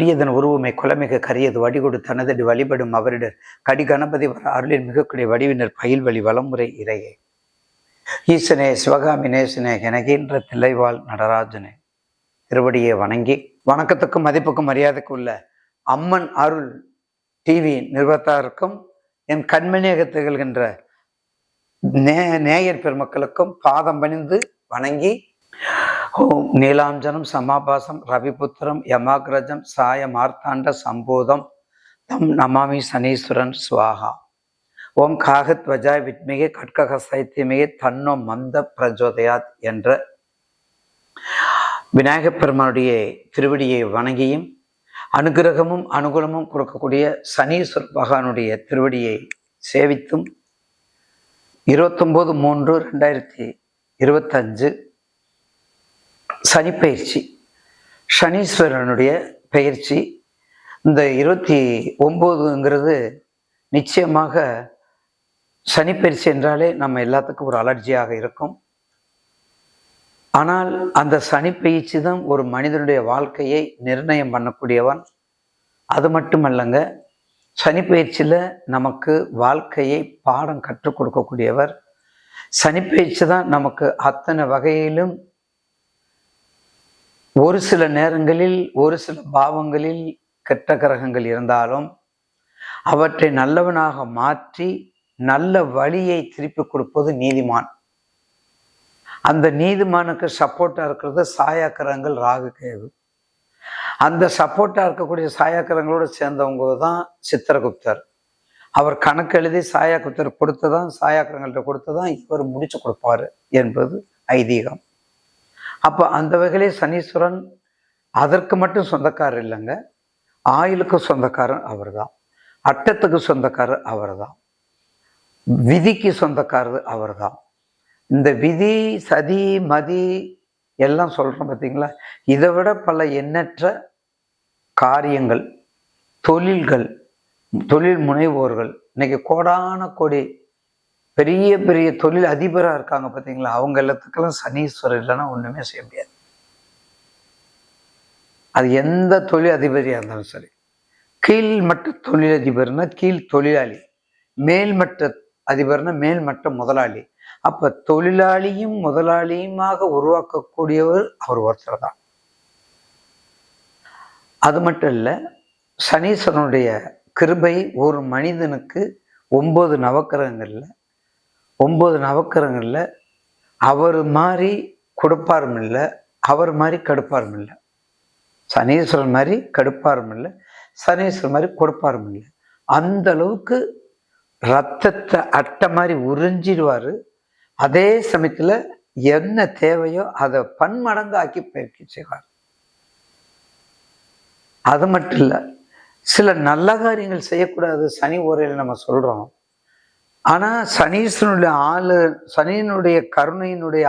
கொடியதன் உருவமை குலமிக கரியது வடிகொடு தனதடி வழிபடும் அவரிடர் கடி கணபதி வர அருளின் மிகக்கூடிய வடிவினர் பயில் வழி வலமுறை இறையே. ஈசனே சிவகாமி நேசனே எனகின்ற தில்லைவாள் நடராஜனே. திருவடியை வணங்கி வணக்கத்துக்கும் மதிப்புக்கும் மரியாதைக்கும் உள்ள அம்மன் அருள் டிவி நிறுவத்தாருக்கும் என் கண்மணியாக திகழ்கின்ற நே நேயர் பெருமக்களுக்கும் பாதம் பணிந்து வணங்கி ஓம். நீலாஞ்சனம் சமாபாசம் ரவிபுத்திரம் யமாகிரஜம் சாய மார்த்தாண்ட சம்போதம். தம் நமாமி சனீஸ்வரன் சுவாகா. ஓம் காகத்வஜாய் வித்மிகை கட்கக சைத்தியமிகை தன்னோ மந்த பிரஜோதயாத் என்ற விநாயகப் பெருமானுடைய திருவடியை வணங்கியும் அனுகிரகமும் அனுகூலமும் கொடுக்கக்கூடிய சனீஸ்வர பகவானுடைய திருவடியை சேவித்தும் இருபத்தொம்போது மூன்று ரெண்டாயிரத்தி இருபத்தஞ்சு சனிப்பயிற்சி சனீஸ்வரனுடைய பயிற்சி இந்த இருபத்தி ஒம்போதுங்கிறது நிச்சயமாக சனிப்பயிற்சி என்றாலே நம்ம எல்லாத்துக்கும் ஒரு அலர்ஜியாக இருக்கும். ஆனால் அந்த சனிப்பயிற்சி தான் ஒரு மனிதனுடைய வாழ்க்கையை நிர்ணயம் பண்ணக்கூடியவன். அது மட்டுமல்லங்க சனிப்பயிற்சியில் நமக்கு வாழ்க்கையை பாடம் கற்றுக் கொடுக்கக்கூடியவர். சனிப்பயிற்சி தான் நமக்கு அத்தனை வகையிலும் ஒரு சில நேரங்களில் ஒரு சில பாவங்களில் கெட்ட கிரகங்கள் இருந்தாலும் அவற்றை நல்லவனாக மாற்றி நல்ல வழியை திருப்பி கொடுப்பது நீதிமான். அந்த நீதிமானுக்கு சப்போர்ட்டா இருக்கிறது சாயாக்கிரகங்கள் ராகு கேது. அந்த சப்போர்ட்டா இருக்கக்கூடிய சாயாக்கிரங்களோடு சேர்ந்தவங்க தான் சித்திரகுப்தர். அவர் கணக்கு எழுதி சாயாகுப்தர் கொடுத்ததான் சாயாக்கிரங்கள்ட்ட கொடுத்ததான் இவர் முடிச்சு கொடுப்பாரு என்பது ஐதீகம். அப்போ அந்த வகையிலே சனீஸ்வரன் அதற்கு மட்டும் சொந்தக்காரர் இல்லைங்க. ஆயுளுக்கு சொந்தக்காரர் அவர் தான் அட்டத்துக்கு சொந்தக்காரர் அவர் தான் விதிக்கு சொந்தக்காரர் அவர் தான் இந்த விதி சதி மதி எல்லாம் சொல்கிறோம் பார்த்தீங்களா இதை விட பல எண்ணற்ற காரியங்கள் தொழில்கள் தொழில் முனைவோர்கள் இன்னைக்கு கோடான கோடி பெரிய பெரிய தொழில் அதிபராக இருக்காங்க பார்த்தீங்களா அவங்க எல்லாத்துக்கெல்லாம் சனீஸ்வரர் இல்லைன்னா ஒன்றுமே செய்ய முடியாது. அது எந்த தொழில் அதிபதியாக இருந்தாலும் சரி. கீழ்மட்ட தொழிலதிபர்னா கீழ் தொழிலாளி. மேல்மட்ட அதிபர்னா மேல்மட்ட முதலாளி. அப்போ தொழிலாளியும் முதலாளியுமாக உருவாக்கக்கூடியவர் அவர் ஒருத்தர் தான். அது மட்டும் இல்லை சனீஸ்வரனுடைய கிருபை ஒரு மனிதனுக்கு ஒன்பது நவக்கிரகங்களில் ஒம்பது நவக்கரங்களில் அவர் மாதிரி கொடுப்பாரும் இல்லை அவர் மாதிரி கடுப்பாரும் இல்லை. சனீஸ்வரன் மாதிரி கடுப்பாரும் இல்லை சனீஸ்வரன் மாதிரி கொடுப்பாரும் இல்லை. அந்த அளவுக்கு ரத்தத்தை அட்டை மாதிரி உறிஞ்சிடுவார். அதே சமயத்தில் என்ன தேவையோ அதை பன்மடங்கு ஆக்கி பயிற்சி செய்வார். அது மட்டும் இல்லை சில நல்ல காரியங்கள் செய்யக்கூடாது சனி உரையில் நம்ம சொல்கிறோம் ஆனால் சனீஸ்வரனுடைய ஆளு சனியினுடைய கருணையினுடைய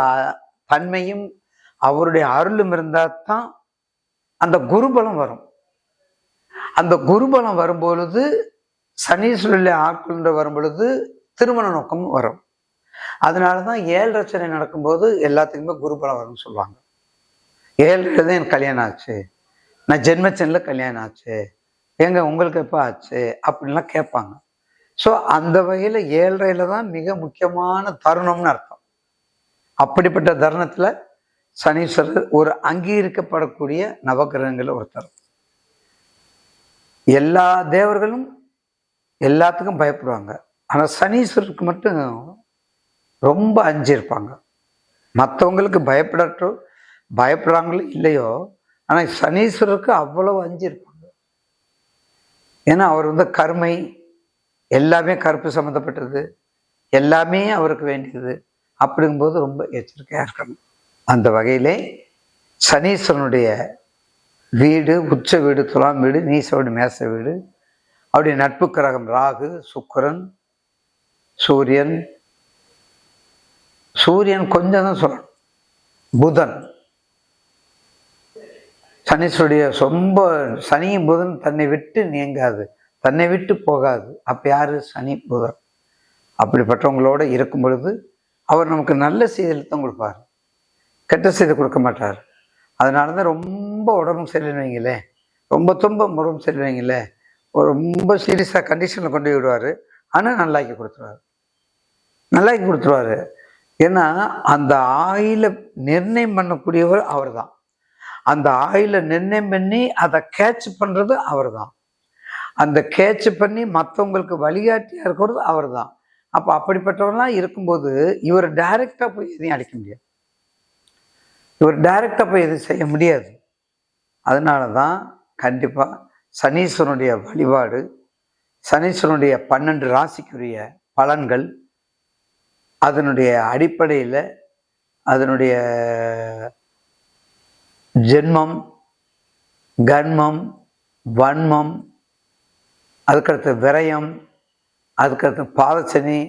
தன்மையும் அவருடைய அருளும் இருந்தால் தான் அந்த குருபலம் வரும். அந்த குருபலம் வரும்பொழுது சனீஸ்வரனுடைய ஆட்கள் வரும் பொழுது திருமண நோக்கம் வரும். அதனால தான் ஏழு ரச்சனை நடக்கும்போது எல்லாத்துக்குமே குருபலம் வரும்னு சொல்லுவாங்க. ஏழு தான் எனக்கு கல்யாணம் ஆச்சு. நான் ஜென்மச்சனில் கல்யாணம் ஆச்சு. ஏங்க உங்களுக்கு எப்போ ஆச்சு? அப்படின்லாம் கேட்பாங்க. ஸோ அந்த வகையில் ஏழரையில தான் மிக முக்கியமான தருணம்னு அர்த்தம். அப்படிப்பட்ட தருணத்தில் சனீஸ்வரர் ஒரு அங்கீகரிக்கப்படக்கூடிய நவகிரகங்களில் ஒருத்தர். எல்லா தேவர்களும் எல்லாத்துக்கும் பயப்படுவாங்க. ஆனால் சனீஸ்வரருக்கு மட்டும் ரொம்ப அஞ்சிருப்பாங்க மற்றவங்களுக்கு பயப்படட்டோ பயப்படுறாங்களோ இல்லையோ ஆனால் சனீஸ்வரருக்கு அவ்வளவு அஞ்சிருப்பாங்க ஏன்னா அவர் வந்து கருமை எல்லாமே கருப்பு சம்மந்தப்பட்டது. எல்லாமே அவருக்கு வேண்டியது. அப்படிங்கும்போது ரொம்ப எச்சரிக்கையாக இருக்கணும். அந்த வகையிலே சனீஸ்வரனுடைய வீடு உச்ச வீடு துலாம் வீடு நீச மேச வீடு அவருடைய நட்பு கிரகம் ராகு சுக்கிரன் சூரியன். சூரியன் கொஞ்சம் தான் சொல்லணும். புதன். சனீஸ்வருடைய ரொம்ப சனியும் புதன் தன்னை விட்டு நீங்காது. தன்னை விட்டு போகாது. அப்ப யாரு? சனி புதன். அப்படிப்பட்டவங்களோட இருக்கும் பொழுது அவர் நமக்கு நல்ல செய்தியில் தான் கொடுப்பார். கெட்ட செய்தி கொடுக்க மாட்டார். அதனால தான் ரொம்ப உடம்பு சரியில்லைங்களே வைங்களேன் ரொம்ப தும்ப முறம் சரியில்லைங்களே ரொம்ப சீரியஸாக கண்டிஷனில் கொண்டு விடுவார். ஆனால் நல்லாக்கி கொடுத்துருவாரு. நல்லாக்கி கொடுத்துருவாரு. ஏன்னா அந்த ஆயில நிர்ணயம் பண்ணக்கூடியவர் அவர் தான் அந்த ஆயில நிர்ணயம் பண்ணி அதை கேட்ச் பண்ணுறது அவர் தான் அந்த கேட்ச் பண்ணி மற்றவங்களுக்கு வழிகாட்டியாக இருக்கிறது அவர் தான் அப்போ அப்படிப்பட்டவரெல்லாம் இருக்கும்போது இவர் டைரெக்டாக போய் எதையும் அடிக்க முடியாது. இவர் டைரக்டாக போய் எதுவும் செய்ய முடியாது. அதனால தான் கண்டிப்பாக சனீஸ்வரனுடைய வழிபாடு சனீஸ்வரனுடைய பன்னெண்டு ராசிக்குரிய பலன்கள் அதனுடைய அடிப்படையில் அதனுடைய ஜென்மம் கன்மம் வன்மம் அதுக்கடுத்து விரயம் அதுக்கடுத்து பாதச்சனி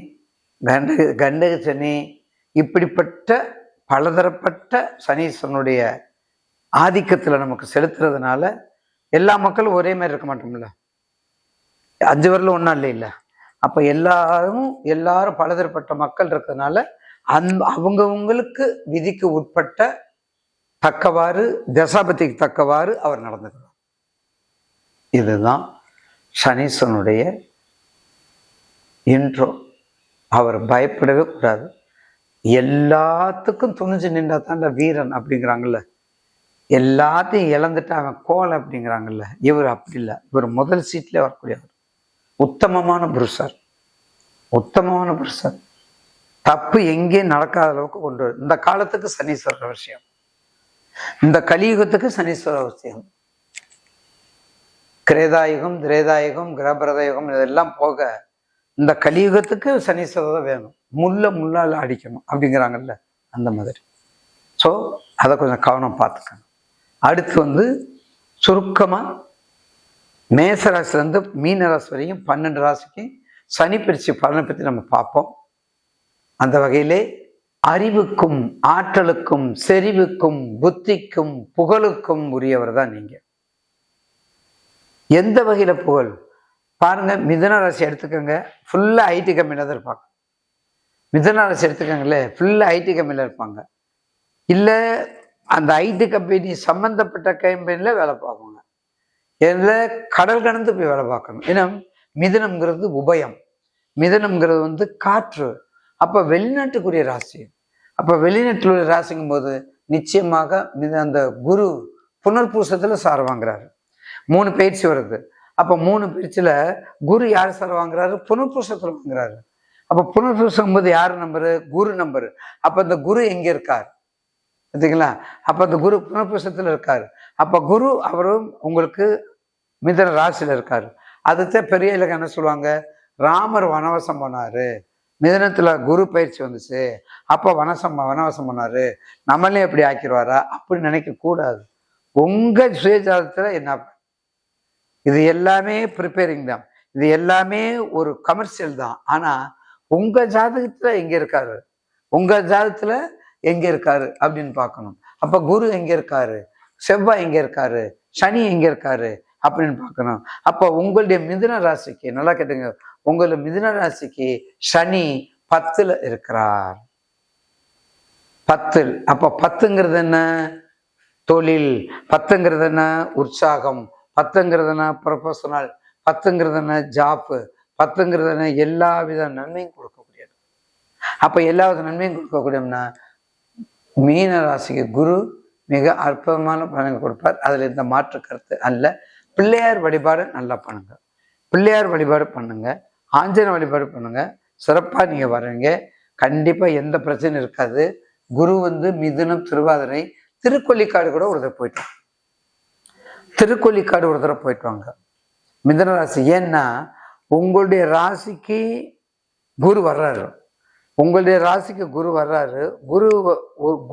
கண்டக கண்டக சனி இப்படிப்பட்ட பலதரப்பட்ட சனீஸ்வரனுடைய ஆதிக்கத்தில் நமக்கு செலுத்துறதுனால எல்லா மக்களும் ஒரே மாதிரி இருக்க மாட்டோம்ல. அஞ்சு வரலும் ஒன்றும் இல்லை இல்லை அப்போ எல்லாரும் எல்லாரும் பலதரப்பட்ட மக்கள் இருக்கிறதுனால அந் அவங்கவுங்களுக்கு விதிக்கு உட்பட்ட தக்கவாறு தசாபதிக்கு தக்கவாறு அவர் நடந்துக்கிறார். இதுதான் சனீஸ்வரனுடைய இன்ட்ரோ அவர் பயப்படவே கூடாது. எல்லாத்துக்கும் துணிஞ்சு நின்றா தாண்டா வீரன் அப்படிங்கிறாங்கல்ல. எல்லாத்தையும் இழந்துட்டு அவன் கோல் அப்படிங்கிறாங்கல்ல. இவர் அப்படி இல்லை. இவர் முதல் சீட்லேயே வரக்கூடியவர். உத்தமமான புருஷர். உத்தமமான புருஷர். தப்பு எங்கேயும் நடக்காத அளவுக்கு கொண்டு வரும் இந்த காலத்துக்கு சனீஸ்வரர் விஷயம் இந்த கலியுகத்துக்கு சனீஸ்வரர் விஷயம் கிரேதாயுகம் திரேதாயுகம் கிரபரதயுகம் இதெல்லாம் போக இந்த கலியுகத்துக்கு சனி தான் வேணும். முள்ள முள்ளால் அடிக்கணும் அப்படிங்கிறாங்கல்ல அந்த மாதிரி. ஸோ அதை கொஞ்சம் கவனம் பார்த்துக்கணும். அடுத்து வந்து சுருக்கமாக மேசராசிலேருந்து மீன ராசி வரையும் பன்னெண்டு ராசிக்கு சனி பிரிச்சு பலனை பற்றி நம்ம பார்ப்போம். அந்த வகையிலே அறிவுக்கும் ஆற்றலுக்கும் செறிவுக்கும் புத்திக்கும் புகழுக்கும் உரியவர் தான் நீங்கள் எந்த வகையில் புகழ்? பாருங்கள் மிதன ராசி எடுத்துக்கோங்க ஃபுல்லாக ஐடி கம்பெனியில் தான் இருப்பாங்க. மிதன ராசி எடுத்துக்கோங்களே ஃபுல்லாக ஐடி கம்பெனியில் இருப்பாங்க. இல்லை அந்த ஐடி கம்பெனி சம்மந்தப்பட்ட கம்பெனியில் வேலை பார்ப்பாங்க. இதில் கடல் கடந்து போய் வேலை பார்க்கணும். ஏன்னா மிதனம்ங்கிறது உபயம். மிதனம்ங்கிறது வந்து காற்று. அப்போ வெளிநாட்டுக்குரிய ராசி. அப்போ வெளிநாட்டுடைய ராசிங்கும் போது நிச்சயமாக மித அந்த குரு புனர்பூசத்தில் சார் வாங்குறாரு. மூணு பயிற்சி வருது. அப்போ மூணு பயிற்சியில் குரு யார் சார் வாங்குறாரு? புனர்பூசத்தில் வாங்குறாரு. அப்போ புனர்பூசம் போது யார் நம்பரு குரு நம்பரு அப்போ இந்த குரு எங்கே இருக்கார்? பார்த்தீங்களா அப்போ அந்த குரு புனர்பூசத்தில் இருக்கார். அப்போ குரு அவரும் உங்களுக்கு மிதன ராசியில் இருக்கார். அதுதான் பெரிய இலக்கம் என்ன சொல்லுவாங்க? ராமர் வனவசம் போனார். மிதனத்தில் குரு பயிற்சி வந்துச்சு. அப்போ வனசம் வனவசம் பண்ணாரு நம்மளே எப்படி ஆக்கிடுவாரா? அப்படி நினைக்கக்கூடாது. உங்கள் சுயஜாதத்தில் என்ன இது எல்லாமே ப்ரிப்பேரிங் தான். இது எல்லாமே ஒரு கமர்ஷியல் தான். ஆனா உங்க ஜாதகத்துல எங்க இருக்காரு? உங்க ஜாதகத்துல எங்கே இருக்காரு அப்படின்னு பார்க்கணும். அப்ப குரு எங்க இருக்காரு? செவ்வாய் எங்க இருக்காரு? சனி எங்க இருக்காரு? அப்படின்னு பார்க்கணும். அப்போ உங்களுடைய மிதுன ராசிக்கு நல்லா கேட்டுங்க. உங்களுடைய மிதுன ராசிக்கு சனி பத்தில் இருக்கிறார். பத்தில். அப்போ பத்துங்கிறது என்ன? தொழில். பத்துங்கிறது என்ன? உற்சாகம். பத்துங்கிறதுனா ப்ரொஃபஷனல் பத்துங்கிறதுனா ஜாப்பு பத்துங்கிறதுனா எல்லா வித நன்மையும் கொடுக்கக்கூடியது. அப்போ எல்லா வித நன்மையும் கொடுக்கக்கூடியம்னா மீன ராசிக்கு குரு மிக அற்புதமான பலன்கள் கொடுப்பார். அதில் இந்த மாற்று கருத்து அல்ல. பிள்ளையார் வழிபாடு நல்லா பண்ணுங்க. பிள்ளையார் வழிபாடு பண்ணுங்க. ஆஞ்சன வழிபாடு பண்ணுங்க. சிறப்பாக நீங்கள் வரீங்க கண்டிப்பாக எந்த பிரச்சனையும் இருக்காது. குரு வந்து மிதுனம் திருவாதிரை திருக்கொல்லிக்காடு கூட ஒருத்தர் போயிட்டோம் திருக்கொல்லிக்காடு ஒரு தடவை போயிட்டு வாங்க. மிதன ராசி ஏன்னா உங்களுடைய ராசிக்கு குரு வர்றாரு. உங்களுடைய ராசிக்கு குரு வர்றாரு. குரு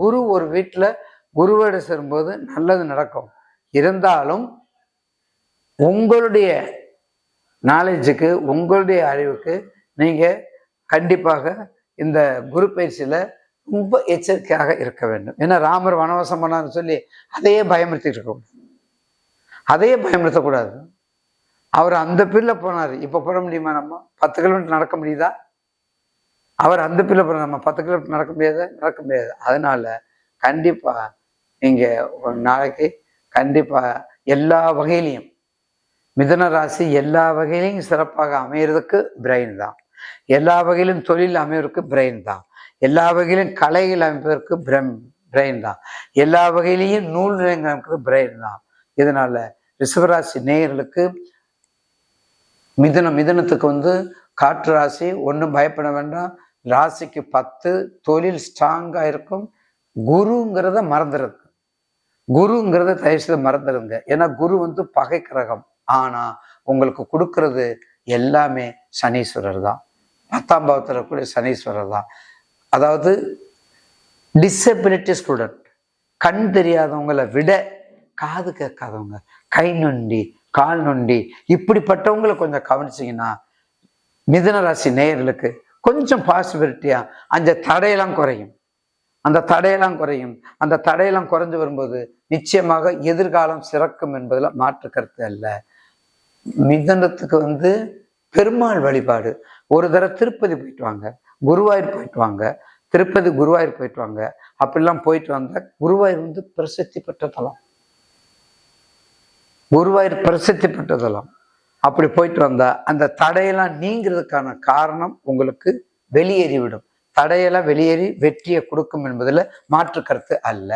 குரு ஒரு வீட்டில் குருவோட சேரும்போது நல்லது நடக்கும். இருந்தாலும் உங்களுடைய நாலேஜுக்கு உங்களுடைய அறிவுக்கு நீங்கள் கண்டிப்பாக இந்த குரு பயிற்சியில் ரொம்ப எச்சரிக்கையாக இருக்க வேண்டும். ஏன்னா ராமர் வனவாசம் பண்ணார்னு சொல்லி அதையே பயமுறுத்திட்டு இருக்க அதையே பயன்படுத்தக்கூடாது அவர் அந்த பில்லில் போனார். இப்போ போட முடியுமா நம்ம? பத்து கிலோமீட்டர் நடக்க முடியுதா? அவர் அந்த பில்லில் போன நம்ம பத்து கிலோமீட்டர் நடக்க முடியாது? நடக்க முடியாது. அதனால கண்டிப்பாக நீங்கள் ஒரு நாளைக்கு கண்டிப்பாக எல்லா வகையிலையும் மிதன ராசி எல்லா வகையிலையும் சிறப்பாக அமையிறதுக்கு பிரெயின் தான். எல்லா வகையிலும் தொழில் அமைவதற்கு பிரெயின் தான். எல்லா வகையிலும் கலைகள் அமைப்பதற்கு பிரம் பிரெயின் தான். எல்லா வகையிலையும் நூல் நிலையங்கள் அமைப்பதற்கு பிரெயின் தான். இதனால ரிஷபராசி நேயர்களுக்கு மிதுனம் மிதுனத்துக்கு வந்து காற்று ராசி ஒன்றும் பயப்பட வேண்டாம். ராசிக்கு பத்து தொழில் ஸ்ட்ராங்காக இருக்கும். குருங்கிறத மறந்துடுது குருங்கிறத தயவு செய்து மறந்துடுங்க ஏன்னா குரு வந்து பகை கிரகம். ஆனால் உங்களுக்கு கொடுக்கறது எல்லாமே சனீஸ்வரர் தான். பத்தாம் பாவத்தில் இருக்கக்கூடிய சனீஸ்வரர் தான். அதாவது டிசபிலிட்டி ஸ்டூடெண்ட் கண் தெரியாதவங்களை விட காது கேட்காதவங்க. கை நொண்டி கால் நொண்டி. இப்படிப்பட்டவங்களை கொஞ்சம் கவனிச்சிங்கன்னா மிதன ராசி நேயர்களுக்கு கொஞ்சம் பாசிபிலிட்டியாக அந்த தடையெல்லாம் குறையும். அந்த தடையெல்லாம் குறையும். அந்த தடையெல்லாம் குறைஞ்சு வரும்போது நிச்சயமாக எதிர்காலம் சிறக்கும் என்பதில் மாற்று கருத்து அல்ல. மிதனத்துக்கு வந்து பெருமாள் வழிபாடு. ஒரு தடவை திருப்பதி போயிட்டு வாங்க. குருவாயூர் போயிட்டு வாங்க. திருப்பதி குருவாயூர் போயிட்டு வாங்க. அப்படிலாம் போயிட்டு வந்தால் குருவாயூர் வந்து பிரசித்தி பெற்ற தலம். குருவாயூர் பிரசித்தி பெற்றதெல்லாம் அப்படி போயிட்டு வந்தா அந்த தடையெல்லாம் நீங்கிறதுக்கான காரணம் உங்களுக்கு வெளியேறிவிடும். தடையெல்லாம் வெளியேறி வெற்றியை கொடுக்கும் என்பதில் மாற்று கருத்து அல்ல.